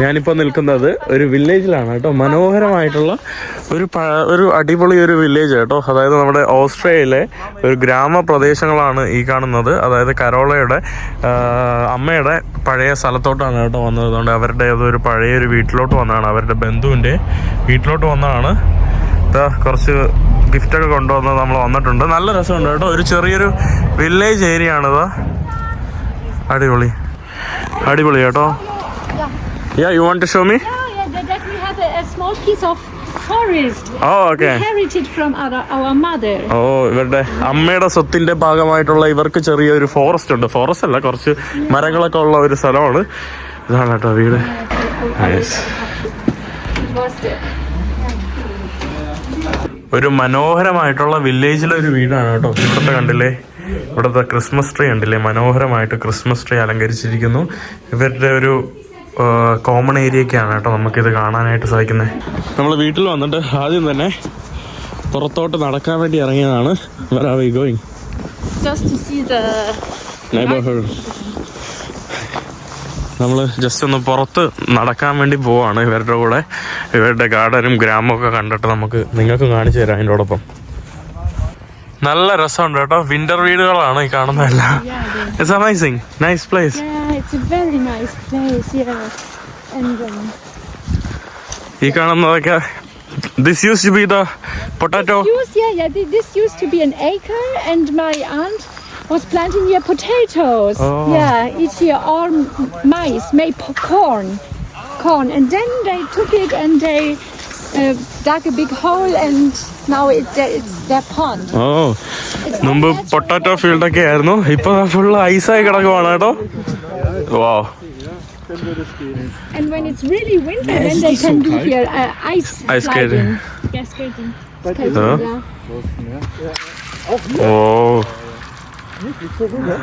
ഞാനിപ്പോൾ നിൽക്കുന്നത് ഒരു വില്ലേജിലാണ് കേട്ടോ. മനോഹരമായിട്ടുള്ള ഒരു ഒരു അടിപൊളി ഒരു വില്ലേജ് കേട്ടോ. അതായത് നമ്മുടെ ഓസ്ട്രേലിയയിലെ ഒരു ഗ്രാമപ്രദേശങ്ങളാണ് ഈ കാണുന്നത്. അതായത് കരോളയുടെ അമ്മയുടെ പഴയ സ്ഥലത്തോട്ടാണ് കേട്ടോ വന്നത്. അതുകൊണ്ട് അവരുടെ ഒരു പഴയ ഒരു വീട്ടിലോട്ട് വന്നതാണ്. അവരുടെ ബന്ധുവിന്റെ വീട്ടിലോട്ട് വന്നതാണ്. കുറച്ച് ഗിഫ്റ്റൊക്കെ കൊണ്ടുവന്ന് നമ്മൾ വന്നിട്ടുണ്ട്. നല്ല രസമുണ്ട് കേട്ടോ. ഒരു ചെറിയൊരു വില്ലേജ് ഏരിയ ആണിത് അടിപൊളി. അടിപൊളി കേട്ടോ. യാ you want to show me? Yeah, yeah, that, we have a, a small piece of forest. Oh, okay. Inherited from our, our mother. ഓ ഇവരുടെ അമ്മയുടെ സ്വത്തിന്റെ ഭാഗമായിട്ടുള്ള ഇവർക്ക് ചെറിയൊരു ഫോറസ്റ്റ് ഉണ്ട്. ഫോറസ്റ്റ് അല്ല കുറച്ച് മരങ്ങളൊക്കെ ഉള്ള ഒരു സ്ഥലമാണ്. ഇതാണ് കേട്ടോ വീട്. ഒരു മനോഹരമായിട്ടുള്ള വില്ലേജിലെ ഒരു വീടാണ് കേട്ടോ. ഇവിടുത്തെ കണ്ടില്ലേ? ഇവിടുത്തെ ക്രിസ്മസ് ട്രീ ഉണ്ടല്ലേ മനോഹരമായിട്ട് ക്രിസ്മസ് ട്രീ അലങ്കരിച്ചിരിക്കുന്നു. ഇവരുടെ ഒരു കോമൺ ഏരിയയൊക്കെയാണ് കേട്ടോ ഇത് കാണാനായിട്ട് സാധിക്കുന്നത് നമ്മൾ വീട്ടിൽ വന്നിട്ട് ആദ്യം തന്നെ പുറത്തോട്ട് നടക്കാൻ വേണ്ടി ഇറങ്ങിയതാണ് Where are we going? just to see the. neighborhood നമ്മൾ ജസ്റ്റ് ഒന്ന് പുറത്ത് നടക്കാൻ വേണ്ടി പോവാണ് ഇവരുടെ കൂടെ ഇവരുടെ ഗാർഡനും ഗ്രാമവും ഒക്കെ കണ്ടിട്ട് നമുക്ക് നിങ്ങൾക്ക് കാണിച്ചു തരാം അതിന്റെയോടൊപ്പം നല്ല രസമുണ്ട് കേട്ടോ വിന്റർ വീടുകളാണ് ഈ കാണുന്നതെല്ലാം it's amazing nice place Yeah, it's a very nice place. Yeah, and um, ഈ കാണുന്നതൊക്കെ this used to be the potato used, yeah, yeah. thi- This used to be an acre, and my aunt was planting here potatoes. Oh. Yeah, each year all m- maize, made po- corn, corn, and then they took it and they uh, dug a big hole, and now it, it's their pond. ഓ മുമ്പ് potato ഫീൽഡൊക്കെ ആയിരുന്നു ഇപ്പൊ full ഐസായി കിടക്കുവാണ് കേട്ടോ വാ And when it's really winter, then they can do here uh, ice, Ice sliding. skating. Yeah, skating. skating Huh? yeah. ഓ ദാ,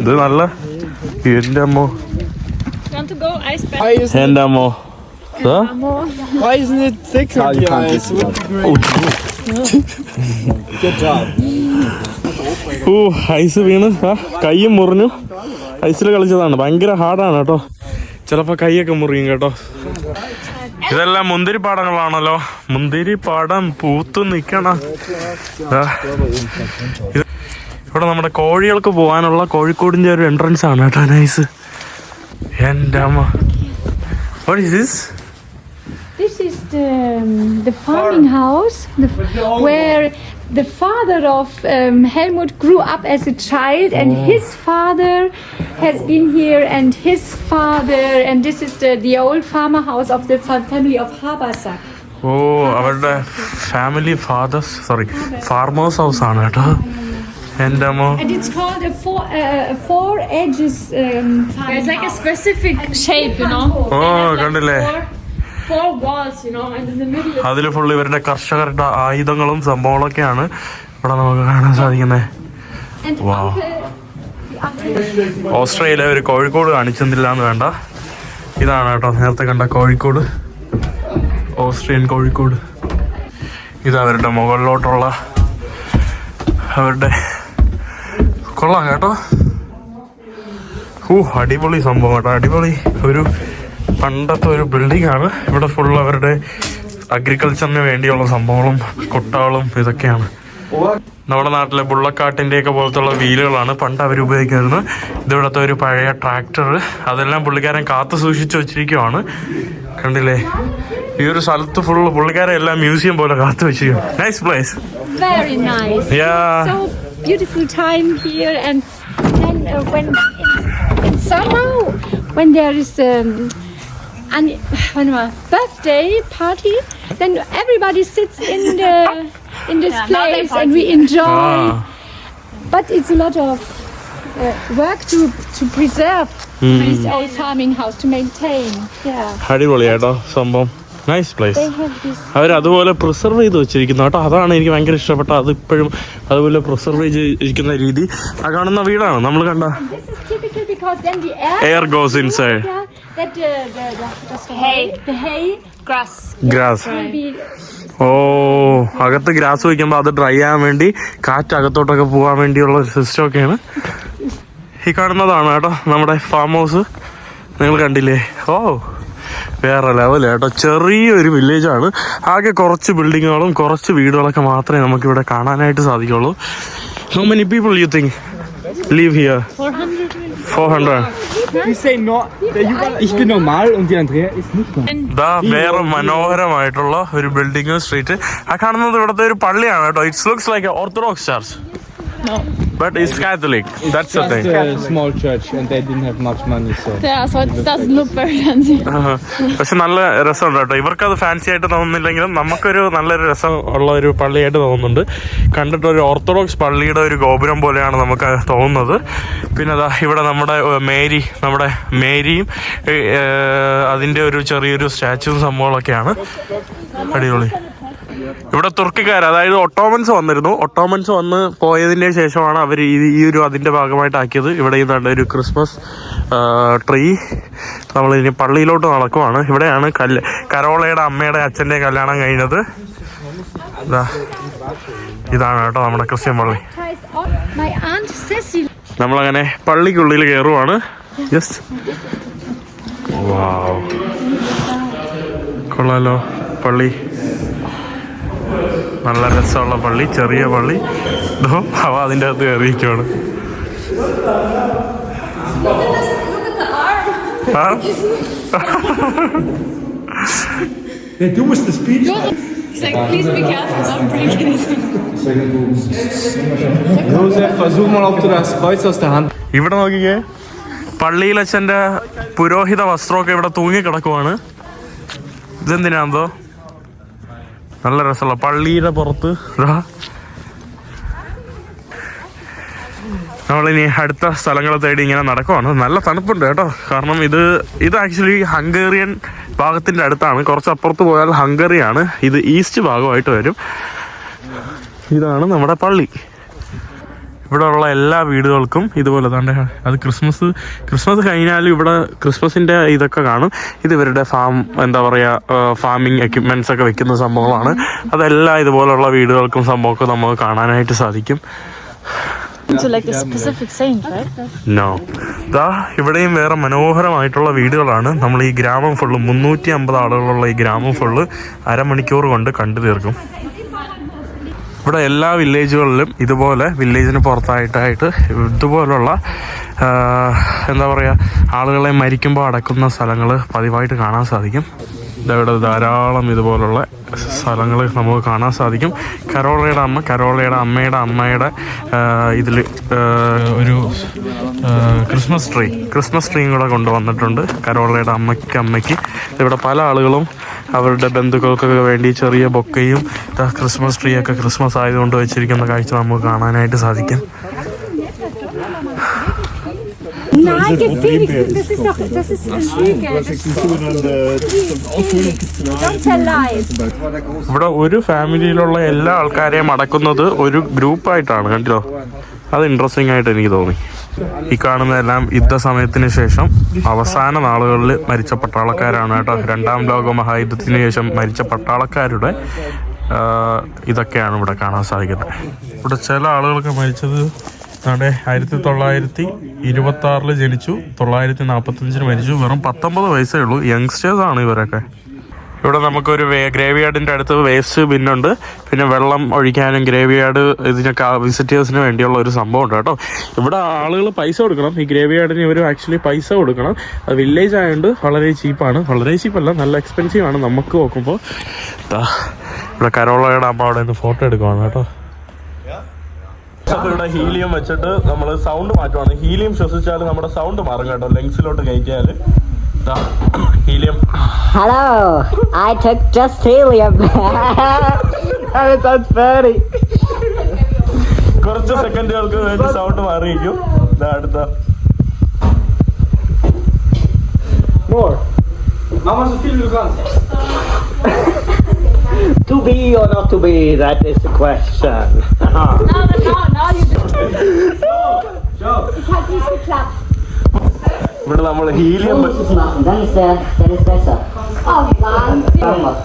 ഇത് നല്ല എന്റെ അമ്മോ. എന്റെ അമ്മോ. ഐസ് വീണ്. കൈയും മുറിഞ്ഞു. ഐസിൽ കളിച്ചതാണ്. ഭയങ്കര ഹാർഡാണ് കേട്ടോ. ചിലപ്പോ കൈയൊക്കെ മുറിയും കേട്ടോ. ഇതെല്ലാം മുന്തിരി പാടങ്ങളാണല്ലോ. പൂത്തു പാടം പൂത്തു ഇത് ഇവിടെ നമ്മുടെ കോഴികൾക്ക് പോകാനുള്ള കോഴിക്കോടിന്റെ ഒരു എൻട്രൻസ് ആണ് കേട്ടോ നൈസ് എന്റെ അമ്മ. What is this? This is the, um, the farming house the, where the father of um, Helmut grew up as a child, and his father has been here, and his father, and this is the, the old farmer house of the fa- family of Habersack. ഓ അവരുടെ family fathers sorry farmers house ആണ് കേട്ടോ എൻ്റെ അമ്മ And it's called a four, uh, a four edges um, farming It's like a house. specific shape, you know. Oh They have, like, കണ്ടില്ലേ അതിൽ full ഇവരുടെ കർഷകരുടെ ആയുധങ്ങളും സംഭവങ്ങളൊക്കെയാണ് ഇവിടെ നമുക്ക് കാണാൻ സാധിക്കുന്നത്. Uncle ഓസ്ട്രേലിയ ഒരു കോഴിക്കോട് കാണിച്ചെന്നില്ല എന്ന് വേണ്ട. ഇതാണ് കേട്ടോ നേരത്തെ കണ്ട കോഴിക്കോട്. ഓസ്ട്രിയൻ കോഴിക്കോട്. ഇത് അവരുടെ മുകളിലോട്ടുള്ള അവരുടെ കൊള്ളാം കേട്ടോ. ഓ അടിപൊളി സംഭവം കേട്ടോ അടിപൊളി ഒരു പണ്ടത്തെ ഒരു ബിൽഡിംഗ് ആണ് ഇവിടെ ഫുൾ അവരുടെ അഗ്രികൾച്ചറിന് വേണ്ടിയുള്ള സംഭവങ്ങളും കൊട്ടാളും ഇതൊക്കെയാണ്. നമ്മുടെ നാട്ടിലെ ബുള്ളക്കാട്ടിന്റെ ഒക്കെ പോലത്തുള്ള വീലുകളാണ് പണ്ട് അവർ ഉപയോഗിക്കുന്നത് ഇതിവിടുത്തെ ഒരു പഴയ ട്രാക്ടർ അതെല്ലാം പുള്ളിക്കാരൻ കാത്തു സൂക്ഷിച്ചു വെച്ചിരിക്കുവാണ്. കണ്ടില്ലേ? ഈ ഒരു സ്ഥലത്ത് ഫുള്ള് പുള്ളിക്കാരെ എല്ലാം മ്യൂസിയം പോലെ കാത്തു വെച്ചിരിക്കും nice place very nice. Yeah so beautiful time here and then uh, when in, in summer when there is um, an when my birthday party then everybody sits in the in this Yeah, place and we enjoy Ah. but it's a lot of uh, work to to preserve mm. this old farming house to maintain yeah അടിപൊളിയാട്ടോ സംഭവം nice place അവർ അതുപോലെ preserve ചെയ്ത് വെച്ചിരിക്കുന്നു കേട്ടോ അതാണ് എനിക്ക് ഭയങ്കര ഇഷ്ടപ്പെട്ട അത് ഇപ്പോഴും അതുപോലെ പ്രിസർവ് ചെയ്തിരിക്കുന്ന രീതി ആ കാണുന്ന വീടാണ് നമ്മൾ കണ്ട because then the air air goes inside. yeah, that the, the, the, the hay. the hay Grass. grass. will be ഓ അകത്ത് ഗ്രാസ് വയ്ക്കുമ്പോൾ അത് ഡ്രൈ ആകാൻ വേണ്ടി കാറ്റ് അകത്തോട്ടൊക്കെ പോകാൻ വേണ്ടിയുള്ള ഒരു സിസ്റ്റം ഒക്കെയാണ്. ഈ കാണുന്നതാണ് കേട്ടോ നമ്മുടെ ഫാം ഹൗസ് നിങ്ങൾ കണ്ടില്ലേ? ഓ വേറെ ലെവൽ കേട്ടോ. ചെറിയൊരു വില്ലേജാണ് ആകെ കുറച്ച് ബിൽഡിങ്ങുകളും കുറച്ച് വീടുകളൊക്കെ മാത്രമേ നമുക്കിവിടെ കാണാനായിട്ട് സാധിക്കുള്ളൂ. How many people you think live here four hundred You say no, ich bin normal und die Andrea ist nicht normal. ദാ വേറെ മനോഹരമായിട്ടുള്ള ഒരു ബിൽഡിംഗ് സ്ട്രീറ്റ് ആ കാണുന്നത് ഇവിടുത്തെ ഒരു പള്ളിയാണ് കേട്ടോ. It's looks like orthodox church but it's Catholic. That's Just thing. a small church and they didn't have much money, so. Yeah, so it doesn't look very fancy. പക്ഷെ നല്ല രസമുണ്ട് കേട്ടോ അത് ഫാൻസി ആയിട്ട് തോന്നുന്നില്ലെങ്കിലും നമുക്കൊരു നല്ലൊരു രസം ഉള്ള ഒരു പള്ളിയായിട്ട് തോന്നുന്നുണ്ട് കണ്ടിട്ട് ഒരു ഓർത്തഡോക്സ് പള്ളിയുടെ ഒരു ഗോപുരം പോലെയാണ് നമുക്ക് തോന്നുന്നത് പിന്നെ അതാ ഇവിടെ നമ്മുടെ ഏഹ്, മേരി നമ്മുടെ മേരിയും ഏഹ്, അതിന്റെ ഒരു ചെറിയൊരു സ്റ്റാച്ചുവും സംഭവങ്ങളൊക്കെയാണ് അടിപൊളി ഇവിടെ തുർക്കിക്കാർ അതായത് ഒട്ടോമൻസ് വന്നിരുന്നു. ഒട്ടോമൻസ് വന്ന് പോയതിന്റെ ശേഷമാണ് അവർ ഈ ഒരു അതിന്റെ ഭാഗമായിട്ടാക്കിയത്. ഇവിടെ ഇതാണ്ട് ഒരു ക്രിസ്മസ് ട്രീ നമ്മൾ ഇനി പള്ളിയിലോട്ട് നടക്കുവാണ്. ഇവിടെയാണ് കല്ല് കരോളയുടെ അമ്മയുടെ അച്ഛന്റെ കല്യാണം കഴിഞ്ഞത്. ഇതാ. ഇതാണ് കേട്ടോ നമ്മുടെ ക്രിസ്ത്യൻ പള്ളി. നമ്മളങ്ങനെ പള്ളിക്കുള്ളിൽ കയറുവാണ് യെസ് കൊള്ളാലോ പള്ളി. നല്ല രസമുള്ള പള്ളി ചെറിയ പള്ളി. അവ അതിന്റെ അകത്ത് കയറിയിരിക്കുവാണ്. ഇവിടെ നോക്കിക്കേ. പള്ളിയിലച്ഛന്റെ പുരോഹിത വസ്ത്രമൊക്കെ ഇവിടെ തൂങ്ങിക്കിടക്കുവാണ്. ഇതെന്തിനാന്തോ നല്ല രസമുള്ള പള്ളിയുടെ പുറത്ത്. നമ്മളിനി അടുത്ത സ്ഥലങ്ങൾ തേടി ഇങ്ങനെ നടക്കുവാണ്. നല്ല തണുപ്പുണ്ട് കേട്ടോ. കാരണം ഇത് ഇത് ആക്ച്വലി ഹംഗേറിയൻ ഭാഗത്തിന്റെ അടുത്താണ്. കുറച്ച് അപ്പുറത്ത് പോയാൽ ഹംഗറിയാണ്. ഇത് ഈസ്റ്റ് ഭാഗമായിട്ട് വരും. ഇതാണ് നമ്മുടെ പള്ളി. ഇവിടെ ഉള്ള എല്ലാ വീടുകൾക്കും ഇതുപോലെ തന്നെ അത് ക്രിസ്മസ് ക്രിസ്മസ് കഴിഞ്ഞാലും ഇവിടെ ക്രിസ്മസിന്റെ ഇതൊക്കെ കാണും. ഇത് ഇവരുടെ ഫാം എന്താ പറയുക ഫാമിംഗ് എക്യുപ്മെന്റ്സ് ഒക്കെ വെക്കുന്ന സംഭവങ്ങളാണ്. അതെല്ലാം ഇതുപോലുള്ള വീടുകൾക്കും സംഭവമൊക്കെ നമുക്ക് കാണാനായിട്ട് സാധിക്കും. To like specific saint, right? No ദാ ഇവിടെയും വേറെ മനോഹരമായിട്ടുള്ള വീടുകളാണ്. നമ്മൾ ഈ ഗ്രാമം ഫുള്ള് മുന്നൂറ്റി അമ്പത് ആളുകളുള്ള ഈ ഗ്രാമം ഫുള്ള് അരമണിക്കൂർ കൊണ്ട് കണ്ടു തീർക്കും. ഇവിടെ എല്ലാ വില്ലേജുകളിലും ഇതുപോലെ വില്ലേജിന് പുറത്തായിട്ടായിട്ട് ഇതുപോലുള്ള എന്താ പറയുക ആളുകളെ മരിക്കുമ്പോൾ അടക്കുന്ന സ്ഥലങ്ങൾ പതിവായിട്ട് കാണാൻ സാധിക്കും. ഇവിടെ ധാരാളം ഇതുപോലുള്ള സ്ഥലങ്ങൾ നമുക്ക് കാണാൻ സാധിക്കും. കരോളയുടെ അമ്മ കരോളയുടെ അമ്മയുടെ അമ്മയുടെ ഇതിൽ ഒരു ക്രിസ്മസ് ട്രീ ക്രിസ്മസ് ട്രീയും കൂടെ കൊണ്ടുവന്നിട്ടുണ്ട് കരോളയുടെ അമ്മയ്ക്ക് അമ്മയ്ക്ക്. ഇവിടെ പല ആളുകളും അവരുടെ ബന്ധുക്കൾക്കൊക്കെ വേണ്ടി ചെറിയ ബൊക്കയും ക്രിസ്മസ് ട്രീയൊക്കെ ക്രിസ്മസ് ആയതുകൊണ്ട് വെച്ചിരിക്കുന്ന കാഴ്ച നമുക്ക് കാണാനായിട്ട് സാധിക്കും. Nein. Das ist doch, das ist ein Lüge. Don't tell lies. ഇവിടെ ഒരു ഫാമിലിയിലുള്ള എല്ലാ ആൾക്കാരെയും അടക്കുന്നത് ഒരു ഗ്രൂപ്പായിട്ടാണ് കണ്ടോ അത് ഇൻട്രസ്റ്റിംഗ് ആയിട്ട് എനിക്ക് തോന്നി ഈ കാണുന്നതെല്ലാം യുദ്ധസമയത്തിന് ശേഷം അവസാന നാളുകളിൽ മരിച്ച പട്ടാളക്കാരാണ് കേട്ടോ രണ്ടാം ലോക മഹായുദ്ധത്തിന് ശേഷം മരിച്ച പട്ടാളക്കാരുടെ ഇതൊക്കെയാണ് ഇവിടെ കാണാൻ സാധിക്കുന്നത് ഇവിടെ ചില ആളുകളൊക്കെ മരിച്ചത് നമ്മുടെ ആയിരത്തി തൊള്ളായിരത്തി ഇരുപത്തി ആറിൽ ജനിച്ചു തൊള്ളായിരത്തി നാൽപ്പത്തഞ്ചിന് മരിച്ചു. വെറും പത്തൊമ്പത് വയസ്സേ ഉള്ളൂ. യങ്സ്റ്റേഴ്സ് ആണ് ഇവരൊക്കെ. ഇവിടെ നമുക്കൊരു ഗ്രേവ് യാർഡിന്റെ അടുത്ത് വേസ്റ്റ് ബിന്നുണ്ട്. പിന്നെ വെള്ളം ഒഴിക്കാനും ഗ്രേവ് യാർഡ് ഇതിനൊക്കെ വിസിറ്റേഴ്സിന് വേണ്ടിയുള്ള ഒരു സംഭവം ഉണ്ട് കേട്ടോ. ഇവിടെ ആളുകൾ പൈസ കൊടുക്കണം. ഈ ഗ്രേവ് യാർഡിന് ഇവർ ആക്ച്വലി പൈസ കൊടുക്കണം. അത് വില്ലേജ് ആയതുകൊണ്ട് വളരെ ചീപ്പാണ് വളരെ ചീപ്പല്ല നല്ല എക്സ്പെൻസീവ് ആണ്. നമുക്ക് നോക്കുമ്പോൾ ഇവിടെ കരോളയുടെ അമ്മ അവിടെ നിന്ന് ഫോട്ടോ എടുക്കുവാണ് കേട്ടോ. ഇവിടെ ഹീലിയം വെച്ചിട്ട് നമ്മൾ സൗണ്ട് മാറ്റുവാണ്. ഹീലിയം ശ്വസിച്ചാൽ നമ്മുടെ സൗണ്ട് മാറും കേട്ടോ. ലെങ്സിലോട്ട് കയറ്റിയാൽ helium. Hello I took just helium. കുറച്ച് സെക്കൻഡുകൾക്ക് വേണ്ടി സൗണ്ട് മാറിയിരിക്കും. ദാ അടുത്ത. More. നമ്മൾ wie du kannst. To be or not to be, that is the question. No, no, no, no, you do. Es hat nicht geklappt. ഇവിടെ നമ്മൾ helium machen, dann ist, der, dann ist besser. Oh Mann. Mach mal.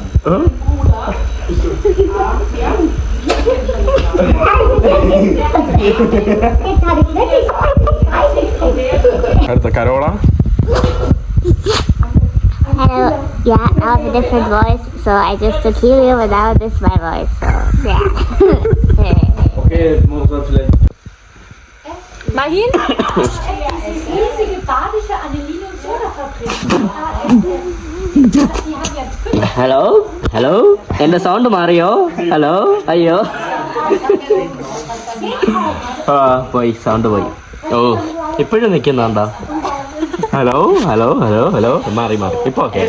Habe അടുത്ത Carola Hello. Yeah, I have a different voice, so I just took helium and now this is my voice. So yeah. Okay, congratulations. Mahin? riesige badische Anilin- und Sodafabrik. Hello hello എന്റെ sound മാറിയോ hello അയ്യോ ആ പോയി sound പോയി ഓ ഇപ്പോഴും നിൽക്കുന്നുണ്ടോ hello hello hello hello മാറി മാറി ഇപ്പൊ ഓക്കെ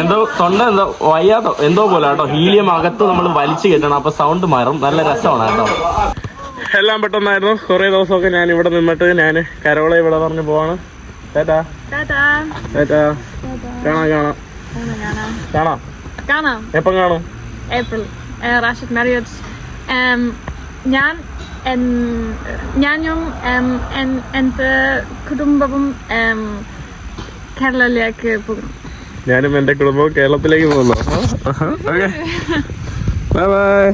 എന്തോ തൊണ്ട എന്തോ വയ്യാതോ എന്തോ പോലെ കേട്ടോ ഹീലിയം അകത്ത് നമ്മൾ വലിച്ചു കയറ്റണം അപ്പൊ സൗണ്ട് മാറും. നല്ല രസമാണ് കേട്ടോ. എല്ലാം പെട്ടെന്നായിരുന്നു. കുറെ ദിവസമൊക്കെ ഞാൻ ഇവിടെ നിന്നിട്ട് ഞാൻ കരോള ഇവിടെ പറഞ്ഞു പോവാണ്. ചേട്ടാ. Tada. ചേട്ടാ. കാണാം കാണാം. കാണാം Ghana. എപ്പം കാണും? ഏപ്രിൽ. ഞാൻ ഞാനും എന്റെ എന്റെ കുടുംബവും കേരളത്തിലേക്ക് പോകും ഞാനും എന്റെ കുടുംബവും കേരളത്തിലേക്ക് പോകുന്നു. ഓക്കെ. Bye bye.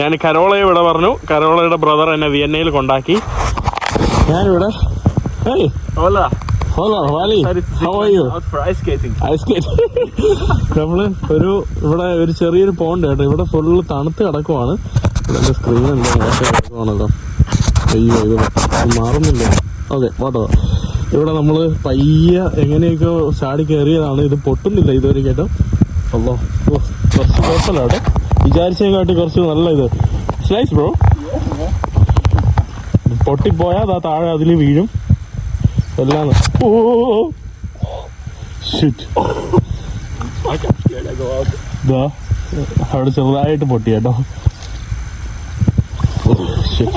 ഞാൻ കരോളയെ ഇവിടെ പറഞ്ഞു. കരോളയുടെ ബ്രദർ എന്നെ വിയന്നയിൽ കൊണ്ടാക്കി. ഞാനിവിടെ. Hey, Hola. How are you? Out for ice skating. Ice skating നമ്മൾ ഒരു ഇവിടെ ഒരു ചെറിയൊരു പോണ്ട് കേട്ടോ ഇവിടെ ഫുള്ള് തണുത്ത് കിടക്കുവാണ്. എന്റെ സ്ക്രീൻ എന്താ മോശം കിടക്കുവാണല്ലോ. അയ്യോ ഇത് മാറുന്നില്ല. ഓക്കെ വാട്ടോ ഇവിടെ നമ്മൾ പയ്യെ എങ്ങനെയൊക്കെ ചാടി കയറിയതാണ്. ഇത് പൊട്ടുന്നില്ല ഇതുവരെ കേട്ടോ. അല്ലോ ഓ കുറച്ച് കുഴപ്പമില്ല കേട്ടോ വിചാരിച്ചതിനെക്കാട്ടി കുറച്ച് നല്ല ഇത്. സ്ലൈസ് ബ്രോ പൊട്ടിപ്പോയാൽ അതാ താഴെ അതിൽ വീഴും. എല്ലാം ഓ. ഷിറ്റ് അവിടെ ചെറുതായിട്ട് പൊട്ടി കേട്ടോ Shit.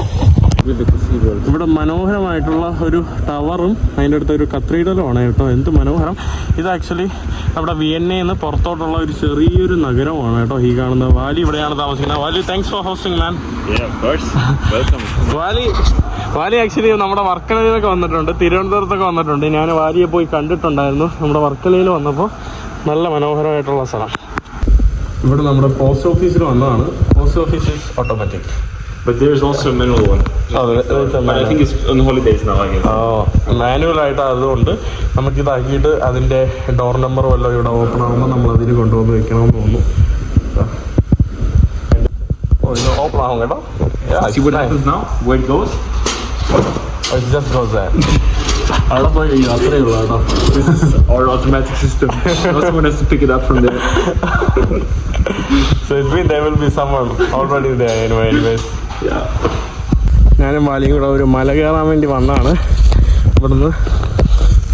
ഇവിടെ മനോഹരമായിട്ടുള്ള ഒരു ടവറും അതിന്റെ അടുത്ത് ഒരു കത്രീഡലുമാണ് കേട്ടോ. എന്ത് മനോഹരം. ഇത് ആക്ച്വലി നമ്മുടെ വിയന്നയിൽ നിന്ന് പുറത്തോട്ടുള്ള ഒരു ചെറിയൊരു നഗരമാണ് കേട്ടോ ഈ കാണുന്ന വാലി ഇവിടെയാണ് താമസിക്കുന്നത്. Wally thanks for hosting man. Wally Wally actually നമ്മുടെ വർക്കലയിലൊക്കെ വന്നിട്ടുണ്ട്. തിരുവനന്തപുരത്തൊക്കെ വന്നിട്ടുണ്ട്. ഞാൻ വാലിയെ പോയി കണ്ടിട്ടുണ്ടായിരുന്നു. നമ്മുടെ വർക്കലയിൽ വന്നപ്പോൾ നല്ല മനോഹരമായിട്ടുള്ള സ്ഥലം. ഇവിടെ നമ്മുടെ പോസ്റ്റ് ഓഫീസിൽ വന്നതാണ്. Post office automatic But there's also a manual one. Oh, there- there is a But I manual. think it's on holidays now, I guess. ഓ മാനുവൽ ആയിട്ട് അതുകൊണ്ട് നമുക്ക് ഇതാക്കിയിട്ട് അതിന്റെ ഡോർ നമ്പർ വല്ലതും ഇവിടെ ഓപ്പൺ ആകുമ്പോൾ നമ്മൾ അതിൽ കൊണ്ടുവന്ന് വെക്കണമെന്ന് തോന്നുന്നു ഓ ഇത് ഓപ്പൺ ആകും കേട്ടോ See what happens now? Where it goes? Just goes അവിടെ പോയി കഴിയും അത്രേ ഉള്ളൂ കേട്ടോ This is our automatic system. no someone has to pick it up from there. So it means there will be someone already there anyway, anyways. ഞാനും മാലിയും കൂടെ ഒരു മല കയറാൻ വേണ്ടി വന്നാണ് ഇവിടുന്ന്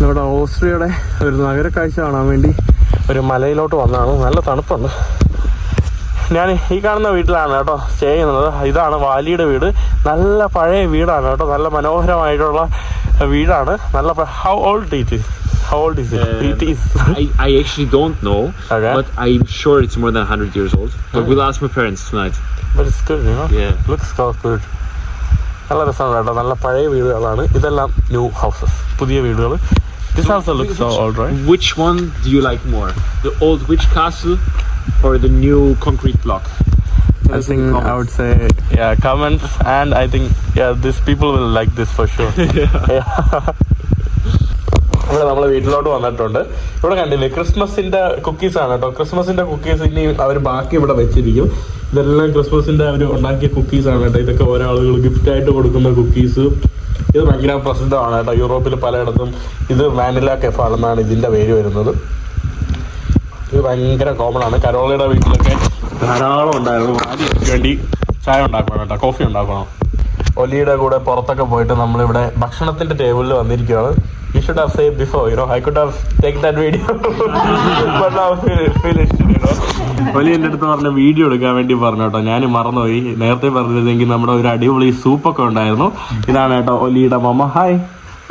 നമ്മുടെ ഓസ്ട്രിയയുടെ ഒരു നഗര കാഴ്ച കാണാൻ വേണ്ടി ഒരു മലയിലോട്ട് വന്നാണ് നല്ല തണുപ്പുണ്ട്. ഞാൻ ഈ കാണുന്ന വീട്ടിലാണ് കേട്ടോ സ്റ്റേ ചെയ്യുന്നത്. ഇതാണ് വാലിയുടെ വീട്. നല്ല പഴയ വീടാണ് കേട്ടോ. നല്ല മനോഹരമായിട്ടുള്ള വീടാണ്. നല്ല how old It is how old is it is I, I actually don't know, Okay. but I'm sure it's more than 100 years old. But we'll ask my parents tonight. But it's good, you know? Yeah. Looks so good. നല്ല രസമാണ് കേട്ടോ നല്ല പഴയ വീടുകളാണ് ഇതെല്ലാം new houses പുതിയ വീടുകൾ this house looks so old right Which one do you like more? The old witch castle or the new concrete block? Tell I us in think the I comments. would say yeah comments and I think yeah this people will like this for sure. ഇവിടെ നമ്മൾ വീട്ടിലോട്ട് വന്നിട്ടുണ്ട്. ഇവിടെ കണ്ടില്ലേ ക്രിസ്മസിന്റെ cookies ആണ് കേട്ടോ. ക്രിസ്മസിന്റെ കുക്കീസ് ഇനി അവർ ബാക്കി ഇവിടെ വെച്ചിരിക്കും. ഇതെല്ലാം ക്രിസ്മസിന്റെ അവർ ഉണ്ടാക്കിയ കുക്കീസ് ആണ് കേട്ടോ. ഇതൊക്കെ ഓരോ ആളുകൾ ഗിഫ്റ്റ് ആയിട്ട് കൊടുക്കുന്ന കുക്കീസ് ഇത് ഭയങ്കര പ്രസിദ്ധമാണ് കേട്ടോ. യൂറോപ്പിൽ പലയിടത്തും ഇത് വാനില കെഫാണെന്നാണ് ഇതിന്റെ പേര് വരുന്നത്. ഇത് ഭയങ്കര കോമൺ ആണ്. കരോളയുടെ വീട്ടിലൊക്കെ ധാരാളം ഉണ്ടായിരുന്നു. ആദ്യം വേണ്ടി ചായ ഉണ്ടാക്കണം കേട്ടോ. കോഫി ഉണ്ടാക്കണം. ഒലിയുടെ കൂടെ പുറത്തൊക്കെ പോയിട്ട് നമ്മളിവിടെ ഭക്ഷണത്തിന്റെ ടേബിളിൽ വന്നിരിക്കുകയാണ് you should have save before you know I could have take that video Oli എന്റെ അടുത്ത് പറഞ്ഞ വീഡിയോ എടുക്കാൻ വേണ്ടി പറഞ്ഞു കേട്ടോ ഞാൻ മറന്നുപോയി നേരത്തെ പറഞ്ഞിരുന്നെങ്കിൽ നമ്മുടെ ഒരു അടിപൊളി സൂപ്പൊക്കെ ഉണ്ടായിരുന്നു ഇതാണ് കേട്ടോ ഒലിയുടെ mama hi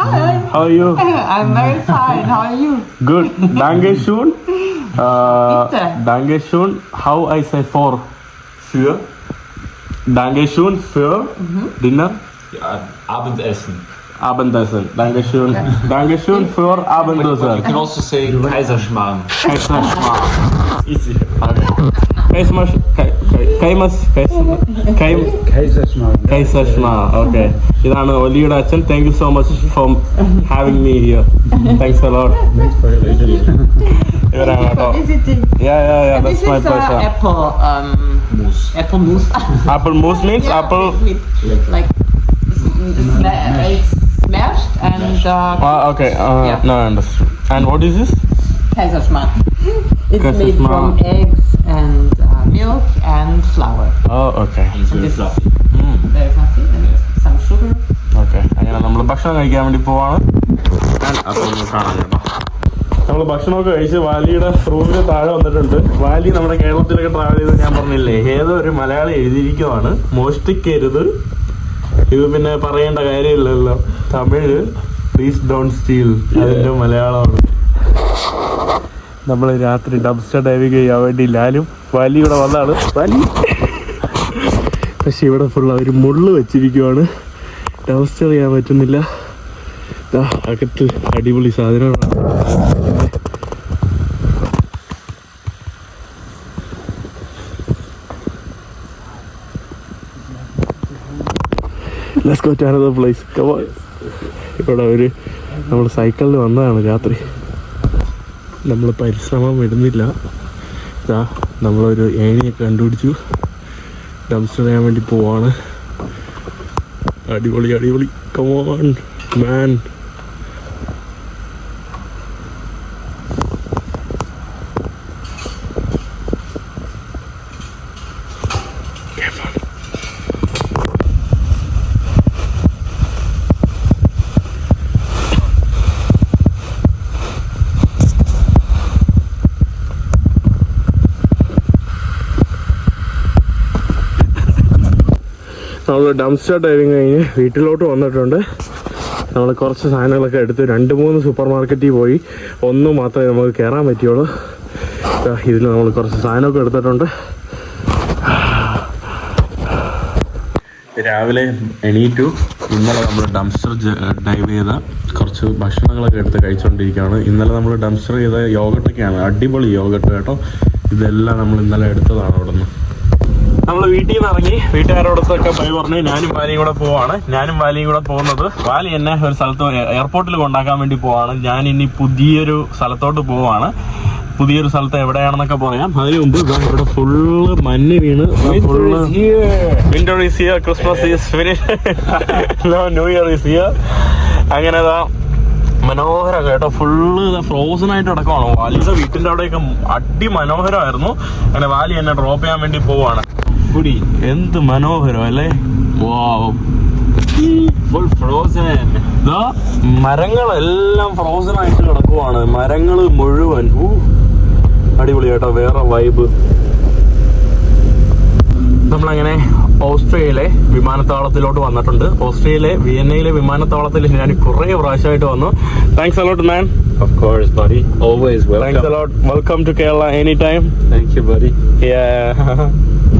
How are you? I'm very fine. How are you? Good. Danke schön. Uh, danke schön. How I say for? Für Danke schön für Dinner. ja, Abendessen. Abendessen. Danke schön. Danke schön für You Abendessen. can also say Kaiserschmarrn. Extra smart. Easy. Okay. Kaiserschmarrn. Kai- Kai- Kaimas. Kais- Kai- Kaiserschmarrn. Okay. ഇതാണ് ഒലിയുടെ അച്ഛൻ thank you so much for having me here thanks a lot ഇവരാണ് കേട്ടോ yeah yeah yeah This that's my is uh, pleasure apple um, mousse. Apple mousse. Apple mousse means apple With, like it's, sma- it's smashed and uh, Yeah. No understood and what is this Kaiserschmarrn. It's made Kaiserschmarrn. from eggs and uh, milk and flour. Oh okay And this There's nothing and there's some sugar. Okay അങ്ങനെ നമ്മൾ ഭക്ഷണം കഴിക്കാൻ വേണ്ടി പോവാണ്. നമ്മൾ ഭക്ഷണമൊക്കെ കഴിച്ച് വാലിയുടെ റൂമിന് താഴെ വന്നിട്ടുണ്ട്. വാലി നമ്മുടെ കേരളത്തിലൊക്കെ ട്രാവൽ ചെയ്ത് ഞാൻ പറഞ്ഞില്ലേ? ഏതോ ഒരു മലയാളി എഴുതിയിരിക്കുവാണ്. മോഷ്ടിക്കരുത്. ഇത് പിന്നെ പറയേണ്ട കാര്യമില്ലല്ലോ. തമിഴ് പ്ലീസ് ഡോൺ സ്റ്റീൽ അതിന്റെ മലയാളമാണ്. നമ്മൾ രാത്രി ഡബ്സ്റ്റർ ഡൈവിങ് ചെയ്യാൻ വേണ്ടി ലാലും വാലി ഇവിടെ വന്നാണ്. വലി. പക്ഷെ ഇവിടെ ഫുൾ അവർ മുള്ളു വെച്ചിരിക്കുവാണ്. ഡബ്സ്റ്റർ ചെയ്യാൻ പറ്റുന്നില്ല. അകത്ത് അടിപൊളി സാധനമാണ്. ലെറ്റ്സ് ഗോ ടു പ്ലേസ് ഇവിടെ ഒരു നമ്മൾ സൈക്കിളിൽ വന്നതാണ് രാത്രി. നമ്മൾ പരിശ്രമം വിടുന്നില്ല. ഇതാ നമ്മളൊരു ഏണിയൊക്കെ കണ്ടുപിടിച്ചു. ഡംസ്റ്റർ ചെയ്യാൻ വേണ്ടി പോവാണ്. അടിപൊളി അടിപൊളി. കമോൺ മാൻ ഡംസ്റ്റർ ഡൈവിങ് കഴിഞ്ഞ് വീട്ടിലോട്ട് വന്നിട്ടുണ്ട്. നമ്മൾ കുറച്ച് സാധനങ്ങളൊക്കെ എടുത്ത് രണ്ട് മൂന്ന് സൂപ്പർ മാർക്കറ്റിൽ പോയി. ഒന്ന് മാത്രമേ നമുക്ക് കയറാൻ പറ്റിയുള്ളൂ. ഇതിൽ നമ്മൾ കുറച്ച് സാധനമൊക്കെ എടുത്തിട്ടുണ്ട്. രാവിലെ എണീറ്റു. ഇന്നലെ നമ്മൾ ഡംസ്റ്റർ ഡൈവ് ചെയ്ത കുറച്ച് ഭക്ഷണങ്ങളൊക്കെ എടുത്ത് കഴിച്ചുകൊണ്ടിരിക്കുകയാണ് ഇന്നലെ നമ്മൾ ഡംസ്റ്റർ ചെയ്ത യോഗട്ടൊക്കെയാണ് അടിപൊളി യോഗട്ട് കേട്ടോ. ഇതെല്ലാം നമ്മൾ ഇന്നലെ എടുത്തതാണ് അവിടെ നിന്ന് നമ്മൾ വീട്ടിൽ നിന്ന് ഇറങ്ങി വീട്ടുകാരോടൊക്കെ പോയി പറഞ്ഞു ഞാനും വാലിയും കൂടെ പോവാണ്. ഞാനും വാലിയും കൂടെ പോകുന്നത് വാലി എന്നെ ഒരു സ്ഥലത്ത് എയർപോർട്ടിൽ കൊണ്ടാക്കാൻ വേണ്ടി പോവാണ്. ഞാൻ ഇനി പുതിയൊരു സ്ഥലത്തോട്ട് പോവാണ്. പുതിയൊരു സ്ഥലത്ത് എവിടെയാണെന്നൊക്കെ പറയാം. അതിന് മുമ്പ് ഇവിടെ ഫുള്ള് മഞ്ഞ് വീണ് full winter is here Christmas is finish New Year is here അങ്ങനെ മനോഹരം കേട്ടോ. ഫുള്ള് ഫ്രോസൺ ആയിട്ട് കിടക്കുവാണ്. വാലിയുടെ വീട്ടിന്റെ അവിടെയൊക്കെ അടി മനോഹരമായിരുന്നു അങ്ങനെ വാലി എന്നെ ഡ്രോപ്പ് ചെയ്യാൻ വേണ്ടി പോവാണ്. കുടി. എന്ത് മനോഹരം അല്ലേ? ഫുൾ ഫ്രോസൺ മരങ്ങളെല്ലാം ഫ്രോസൺ ആയിട്ട് കിടക്കുവാണ്. മരങ്ങൾ മുഴുവൻ. ഊ. അടിപൊളി കേട്ടോ. വേറെ വൈബ് നമ്മളങ്ങനെ ഓസ്ട്രേലിയയിലെ വിമാനത്താവളത്തിലോട്ട് വന്നിട്ടുണ്ട്. ഓസ്ട്രേലിയയിലെ വിയന്നയിലെ വിമാനത്താവളത്തിൽ ഞാൻ കുറേ പ്രാവശ്യമായിട്ട് വന്നു. Thanks a lot man Of course, buddy. Always thanks Thanks a welcome to Kerala any time Thank you, buddy.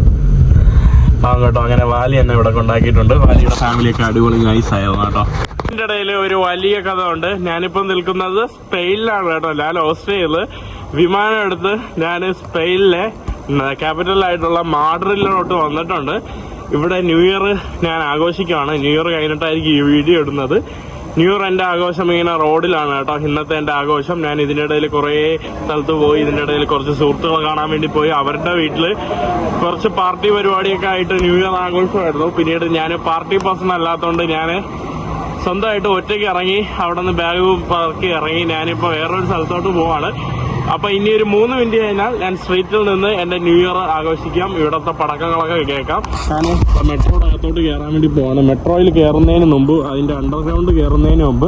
ആ കേട്ടോ അങ്ങനെ വാലി എന്നെ ഇവിടെ കൊണ്ടാക്കിയിട്ടുണ്ട്. വാലിയുടെ ഫാമിലിയൊക്കെ അടിപൊളി നൈസ് ആയിരുന്നു കേട്ടോ. ഇതിന്റെ ഇടയിൽ ഒരു വലിയ കഥ ഉണ്ട് ഞാനിപ്പോ നിൽക്കുന്നത് സ്പെയിനിലാണ് കേട്ടോ. ഞാൻ ഓസ്ട്രേലിയയിൽ വിമാനം എടുത്ത് ഞാൻ സ്പെയിനിലെ ക്യാപിറ്റൽ ആയിട്ടുള്ള മാഡ്രിഡിലോട്ട് വന്നിട്ടുണ്ട്. ഇവിടെ ന്യൂ ഇയർ ഞാൻ ആഘോഷിക്കുകയാണ് ന്യൂ ഇയർ കഴിഞ്ഞിട്ടായിരിക്കും ഈ വീഡിയോ ഇടുന്നത്. ന്യൂ എന്റെ ആഘോഷം ഇങ്ങനെ റോഡിലാണ് കേട്ടോ. ഇന്നത്തെ എന്റെ ആഘോഷം. ഞാൻ ഇതിന്റെ ഇടയിൽ കുറേ സ്ഥലത്ത് പോയി ഇതിന്റെ ഇടയിൽ കുറച്ച് സുഹൃത്തുക്കളെ കാണാൻ വേണ്ടി പോയി. അവരുടെ വീട്ടിൽ കുറച്ച് പാർട്ടി പരിപാടിയൊക്കെ ആയിട്ട് ന്യൂ ഇയർ ആഘോഷമായിരുന്നു. പിന്നീട് ഞാൻ പാർട്ടി പേഴ്സൺ അല്ലാത്തതുകൊണ്ട് ഞാൻ സ്വന്തമായിട്ട് ഒറ്റയ്ക്ക് ഇറങ്ങി അവിടെ നിന്ന് ബാഗ് പറക്കി ഇറങ്ങി. ഞാനിപ്പോ വേറൊരു സ്ഥലത്തോട്ട് പോവാണ്. അപ്പൊ ഇനി ഒരു മൂന്ന് മിനിറ്റ് കഴിഞ്ഞാൽ ഞാൻ സ്ട്രീറ്റിൽ നിന്ന് എന്റെ ന്യൂ ഇയർ ആഘോഷിക്കാം. ഇവിടത്തെ പടക്കങ്ങളൊക്കെ കേൾക്കാം. ഞാൻ മെട്രോയുടെ അകത്തോട്ട് കയറാൻ വേണ്ടി പോവാണ്. മെട്രോയിൽ കയറുന്നതിന് മുമ്പ് അതിന്റെ അണ്ടർഗ്രൗണ്ട് കയറുന്നതിന് മുമ്പ്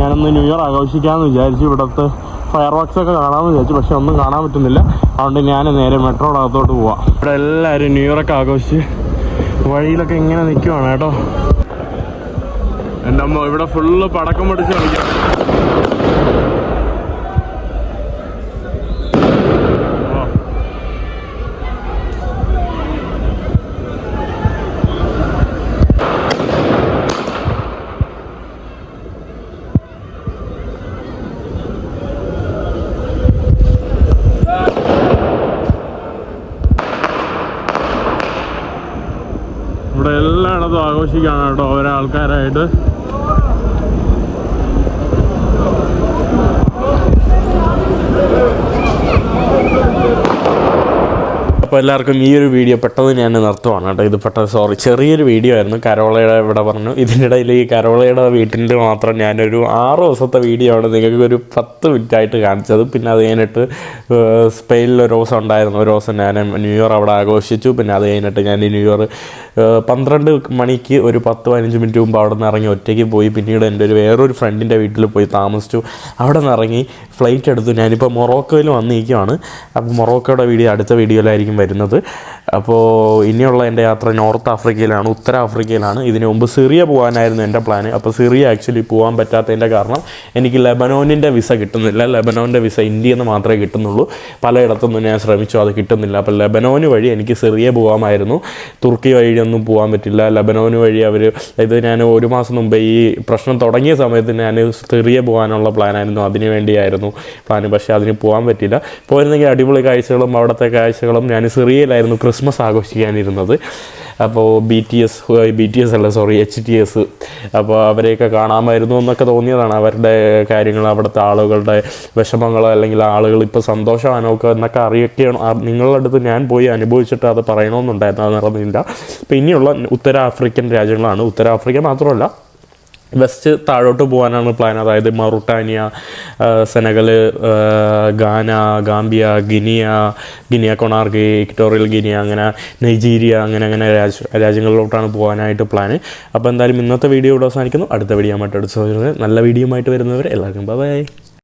ഞാനൊന്ന് ന്യൂ ഇയർ ആഘോഷിക്കാമെന്ന് വിചാരിച്ചു. ഇവിടത്തെ ഫയർ വർക്ക്സ് ഒക്കെ കാണാമെന്ന് വിചാരിച്ചു. പക്ഷെ ഒന്നും കാണാൻ പറ്റുന്നില്ല. അതുകൊണ്ട് ഞാൻ നേരെ മെട്രോയുടെ അകത്തോട്ട് പോവാം. ഇവിടെ എല്ലാവരും ന്യൂ ഇയർ ഒക്കെ ആഘോഷിച്ച് വഴിയിലൊക്കെ ഇങ്ങനെ നിൽക്കുവാണ് കേട്ടോ. എന്റെ അമ്മ ഇവിടെ ഫുള്ള് പടക്കം പിടിച്ച് കളിക്കാം ഓ. ഇവിടെ എല്ലായിടത്തും ആഘോഷിക്കുകയാണ് കേട്ടോ ഓരോ ആൾക്കാരായിട്ട്. അപ്പോൾ എല്ലാവർക്കും ഈ ഒരു വീഡിയോ പെട്ടെന്ന് ഞാൻ നിർത്തുവാണ് കേട്ടോ. ഇത് പെട്ടെന്ന് സോറി ചെറിയൊരു വീഡിയോ ആയിരുന്നു. കരോളയുടെ ഇവിടെ പറഞ്ഞു. ഇതിനിടയിൽ ഈ കരോളയുടെ വീട്ടിന്റെ മാത്രം ഞാനൊരു ആറ് ദിവസത്തെ വീഡിയോ ആണ് നിങ്ങൾക്ക് ഒരു പത്ത് മിനിറ്റ് ആയിട്ട് കാണിച്ചത്. പിന്നെ അത് കഴിഞ്ഞിട്ട് സ്പെയിനിൽ ഒരു ദിവസം ഉണ്ടായിരുന്നു. ഒരു ദിവസം ഞാൻ ന്യൂ ഇയർ അവിടെ ആഘോഷിച്ചു. പിന്നെ അത് കഴിഞ്ഞിട്ട് ഞാൻ ഈ ന്യൂ ഇയർ പന്ത്രണ്ട് മണിക്ക് ഒരു പത്ത് പതിനഞ്ച് മിനിറ്റ് മുമ്പ് അവിടെ നിന്ന് ഇറങ്ങി ഒറ്റയ്ക്ക് പോയി. പിന്നീട് എന്റെ ഒരു വേറൊരു ഫ്രണ്ടിന്റെ വീട്ടിൽ പോയി താമസിച്ചു. അവിടെ നിന്ന് ഇറങ്ങി ഫ്ലൈറ്റ് എടുത്തു. ഞാനിപ്പോൾ മൊറോക്കോയിൽ വന്നിരിക്കുകയാണ് അപ്പോൾ മൊറോക്കോയുടെ വീഡിയോ അടുത്ത വീഡിയോയിലായിരിക്കും വരുന്നത്. അപ്പോൾ ഇനിയുള്ള എന്റെ യാത്ര നോർത്ത് ആഫ്രിക്കയിലാണ് ഉത്തര ആഫ്രിക്കയിലാണ് ഇതിനു മുമ്പ് സിറിയ പോകാനായിരുന്നു എന്റെ പ്ലാൻ അപ്പോൾ സിറിയ ആക്ച്വലി പോകാൻ പറ്റാത്തതിന്റെ കാരണം എനിക്ക് ലെബനോനിന്റെ വിസ കിട്ടുന്നില്ല. ലെബനോന്റെ വിസ ഇന്ത്യയിൽ നിന്ന് മാത്രമേ കിട്ടുന്നുള്ളൂ. പലയിടത്തുനിന്നും ഞാൻ ശ്രമിച്ചു അത് കിട്ടുന്നില്ല. അപ്പോൾ ലെബനോന് വഴി എനിക്ക് സിറിയ പോകാമായിരുന്നു തുർക്കി വഴിയൊന്നും പോകാൻ പറ്റില്ല. ലെബനോന് വഴി അവർ ഇത് ഞാൻ ഒരു മാസം മുമ്പ് ഈ പ്രശ്നം തുടങ്ങിയ സമയത്ത് ഞാൻ സിറിയ പോകാനുള്ള പ്ലാനായിരുന്നു. അതിനു വേണ്ടിയായിരുന്നു. പ്ലാൻ പക്ഷേ അതിന് പോകാൻ പറ്റില്ല പോയിരുന്നെങ്കിൽ അടിപൊളി കാഴ്ചകളും അവിടുത്തെ കാഴ്ചകളും ഞാൻ സിറിയയിലായിരുന്നു ക്രിസ്മസ് ആഘോഷിക്കാനിരുന്നത്. അപ്പോൾ B T S B T S അല്ല സോറി എച്ച് ടി എസ്. അപ്പോൾ അവരെയൊക്കെ കാണാമായിരുന്നു എന്നൊക്കെ തോന്നിയതാണ്. അവരുടെ കാര്യങ്ങൾ അവിടുത്തെ ആളുകളുടെ വിഷമങ്ങൾ അല്ലെങ്കിൽ ആളുകൾ ഇപ്പോൾ സന്തോഷമാണോ ഒക്കെ എന്നൊക്കെ അറിയൊക്കെയാണ്. നിങ്ങളുടെ അടുത്ത് ഞാൻ പോയി അനുഭവിച്ചിട്ട് അത് പറയണമെന്നുണ്ടായിരുന്നു. അത് നടന്നില്ല അപ്പോൾ ഇനിയുള്ള ഉത്തരാഫ്രിക്കൻ രാജ്യങ്ങളാണ്. ഉത്തരാഫ്രിക്ക മാത്രമല്ല വെസ്റ്റ് താഴോട്ട് പോകാനാണ് പ്ലാൻ അതായത് Mauritania Senegal Ghana Gambia Guinea Guinea Conakry Equatorial Guinea അങ്ങനെ നൈജീരിയ അങ്ങനെ അങ്ങനെ രാജ്യ രാജ്യങ്ങളിലോട്ടാണ് പോകാനായിട്ട് പ്ലാൻ അപ്പോൾ എന്തായാലും ഇന്നത്തെ വീഡിയോ ഇവിടെ അവസാനിക്കുന്നു. അടുത്ത വീഡിയോ ആയിട്ട് അടുത്ത നല്ല വീഡിയോ ആയിട്ട് വരുന്നവർ എല്ലാവർക്കും ബൈ